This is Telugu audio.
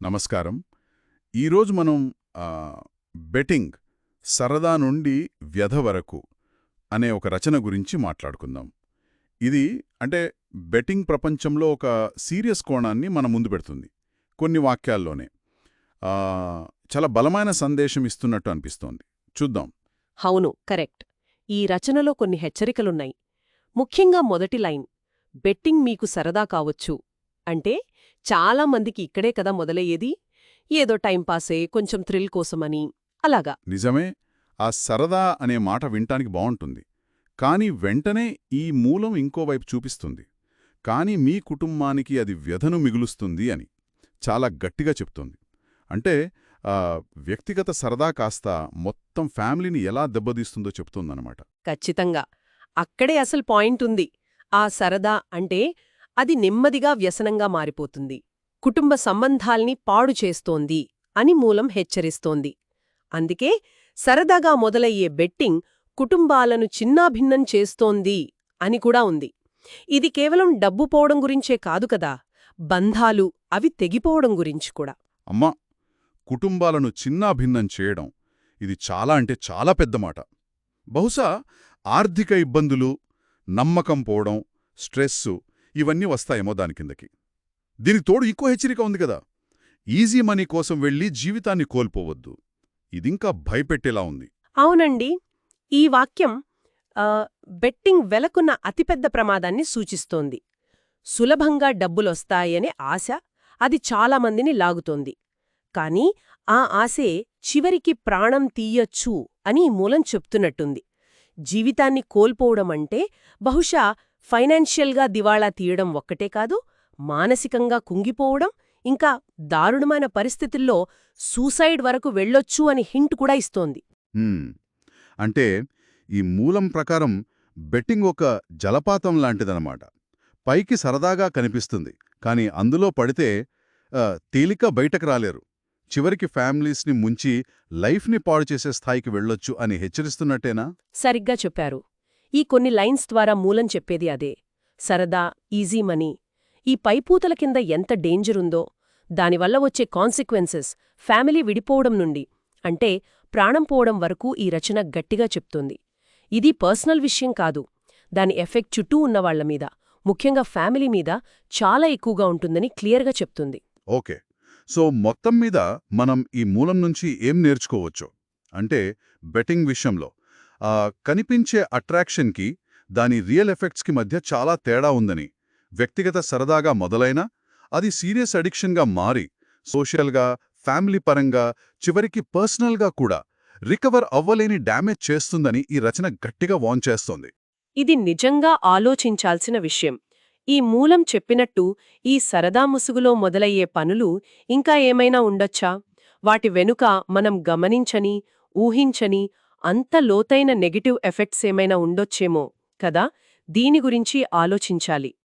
నమస్కారం. ఈరోజు మనం బెట్టింగ్ సరదా నుండి వ్యధ వరకు అనే ఒక రచన గురించి మాట్లాడుకుందాం. ఇది అంటే బెట్టింగ్ ప్రపంచంలో ఒక సీరియస్ కోణాన్ని మన ముందు పెడుతుంది కొన్ని వాక్యాల్లోనే. చాలా బలమైన సందేశం ఇస్తున్నట్టు అనిపిస్తోంది. చూద్దాం. అవును కరెక్ట్. ఈ రచనలో కొన్ని హెచ్చరికలున్నాయి. ముఖ్యంగా మొదటి లైన్ బెట్టింగ్ మీకు సరదా కావచ్చు. అంటే చాలా మందికి ఇక్కడే కదా మొదలయ్యేది? ఏదో టైంపాసే కొంచెం థ్రిల్ కోసమని. అలాగా. నిజమే. ఆ సరదా అనే మాట వినటానికి బావుంటుంది. కానీ వెంటనే ఈ మూలం ఇంకోవైపు చూపిస్తుంది. కానీ మీ కుటుంబానికి అది వ్యధను మిగులుస్తుంది అని చాలా గట్టిగా చెప్తోంది. అంటే వ్యక్తిగత సరదా కాస్త మొత్తం ఫ్యామిలీని ఎలా దెబ్బతీస్తుందో చెప్తోందనమాట ఖచ్చితంగా. అక్కడే అసలు పాయింట్ ఉంది. ఆ సరదా అంటే అది నెమ్మదిగా వ్యసనంగా మారిపోతుంది. కుటుంబ సంబంధాల్ని పాడు చేస్తోంది అని మూలం హెచ్చరిస్తోంది. అందుకే సరదాగా మొదలయ్యే బెట్టింగ్ కుటుంబాలను చిన్నాభిన్నం చేస్తోంది అని కూడా ఉంది. ఇది కేవలం డబ్బు పోవడం గురించే కాదు కదా బంధాలు అవి తెగిపోవడం గురించి కూడా. అమ్మా కుటుంబాలను చిన్నాభిన్నం చేయడం ఇది చాలా అంటే చాలా పెద్ద మాట. బహుశా ఆర్థిక ఇబ్బందులు నమ్మకం పోవడం స్ట్రెస్సు ఇవన్నీ వస్తాయేమో దాని కిందకి. దీనికి తోడు ఇంకో హెచ్చరిక ఉంది కదా. ఈజీ మనీ కోసం వెళ్ళి జీవితాన్ని కోల్పోవద్దు. ఇదింకా భయపెట్టేలా ఉంది. అవునండి. ఈ వాక్యం బెట్టింగ్ వెలకున్న అతిపెద్ద ప్రమాదాన్ని సూచిస్తోంది. సులభంగా డబ్బులొస్తాయనే ఆశ అది చాలామందిని లాగుతోంది. కాని ఆ ఆశే చివరికి ప్రాణం తీయచ్చు అని మూలం చెప్తున్నట్టుంది. జీవితాన్ని కోల్పోవడమంటే బహుశా ఫైనాన్షియల్గా దివాళా తీయడం ఒక్కటే కాదు మానసికంగా కుంగిపోవడం ఇంకా దారుణమైన పరిస్థితుల్లో సూసైడ్ వరకు వెళ్ళొచ్చు అని హింట్ కూడా ఇస్తోంది. అంటే ఈ మూలం ప్రకారం బెట్టింగ్ ఒక జలపాతం లాంటిదనమాట పైకి సరదాగా కనిపిస్తుంది కాని అందులో పడితే తేలిక బయటకు రాలేరు. చివరికి ఫ్యామిలీస్ని ముంచి లైఫ్ని పాడు చేసే స్థాయికి వెళ్ళొచ్చు అని హెచ్చరిస్తున్నట్టేనా? సరిగ్గా చెప్పారు. ఈ కొన్ని లైన్స్ ద్వారా మూలం చెప్పేది అదే. సరదా ఈజీ మనీ. ఈ పైపూతల కింద ఎంత డేంజరుందో దానివల్ల వచ్చే కాన్సిక్వెన్సెస్ ఫ్యామిలీ విడిపోవడం నుండి అంటే ప్రాణం పోవడం వరకు ఈ రచన గట్టిగా చెప్తుంది. ఇది పర్సనల్ విషయం కాదు. దాని ఎఫెక్ట్ చుట్టూ ఉన్నవాళ్ళ మీద ముఖ్యంగా ఫ్యామిలీ మీద చాలా ఎక్కువగా ఉంటుందని క్లియర్గా చెప్తుంది. ఓకే. సో మొత్తం మీద మనం ఈ మూలం నుంచి ఏం నేర్చుకోవచ్చు? అంటే బెట్టింగ్ విషయంలో. కనిపించే అట్రాక్షన్కి దాని రియల్ ఎఫెక్ట్స్కి మధ్య చాలా తేడా ఉందని. వ్యక్తిగత సరదాగా మొదలైనా అది సీరియస్ అడిక్షన్గా మారి సోషల్గా ఫ్యామిలీ పరంగా చివరికి పర్సనల్గా కూడా రికవర్ అవ్వలేని డ్యామేజ్ చేస్తుందని ఈ రచన గట్టిగా వాన్ చేస్తోంది. ఇది నిజంగా ఆలోచించాల్సిన విషయం. ఈ మూలం చెప్పినట్టు ఈ సరదా ముసుగులో మొదలయ్యే పనులు ఇంకా ఏమైనా ఉండొచ్చా? వాటి వెనుక మనం గమనించని ఊహించని అంత లోతైన నెగిటివ్ ఎఫెక్ట్స్ ఏమైనా ఉండొచ్చేమో కదా దీని గురించి ఆలోచించాలి.